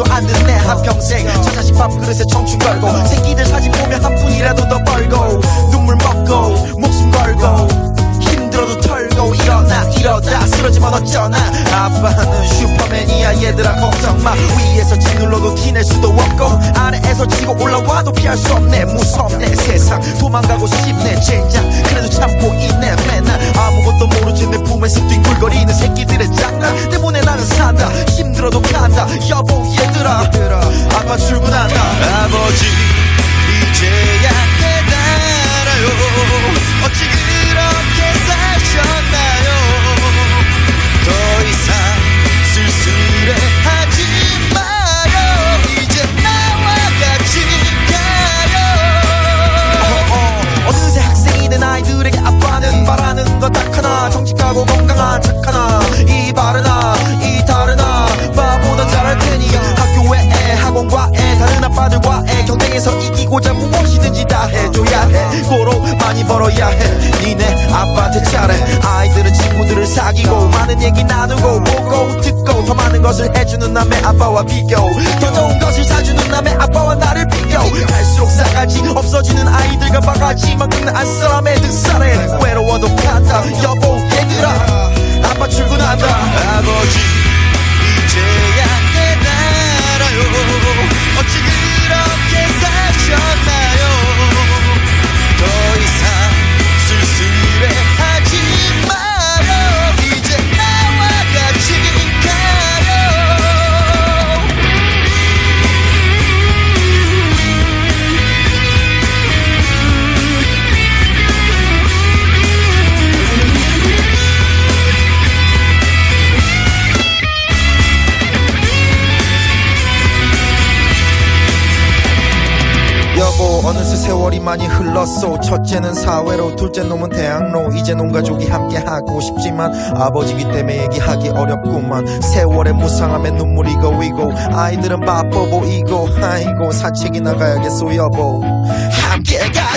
말도 안내 한평생 저 자식 밥그릇에 청춘 걸고 새끼들 사진 보면 한 푼이라도 더 벌고 눈물 먹고 목숨 걸고 힘들어도 털고 일어나 이러다. 쓰러지면 어쩌나. 아빠는 슈퍼맨이야 얘들아 걱정 마. 위에서 짓눌러도 티낼 수도 없고 아래에서 치고 올라와도 피할 수 없네. 무섭네 세상. 도망가고 싶네 젠장. 그래도 참고 있네 맨날 아무것도 모르지 내 품에서 뒹굴거리는 새끼들의 장난 때문에 나는 산다 정직하고 건강한 착 하나. 이 바르나 이 다르나. 바보는 잘할 테니 학교 외에 학원과에. 다른 아빠들과의 경쟁에서 이기고자 무엇이든지 다 해줘야 해. 고로 많이 벌어야 해. 니네 아빠한테 잘해. 아이들은 친구들을 사귀고 많은 얘기 나누고 보고 듣고 더 많은 것을 해주는 남의 아빠와 비교. 더 좋은 것을 사주는 남의 아빠와 나를 비교. 갈수록 싸가지 없어지는 아이들과 바가지 여보 어느새 세월이 많이 흘렀소. 첫째는 사회로 둘째 놈은 대학로. 이제 온 가족이 함께 하고 싶지만 아버지기 때문에 얘기하기 어렵구만. 세월의 무상함에 눈물이 고이고 아이들은 바빠 보이고. 아이고 산책이 나가야겠소 여보. 함께 가주시오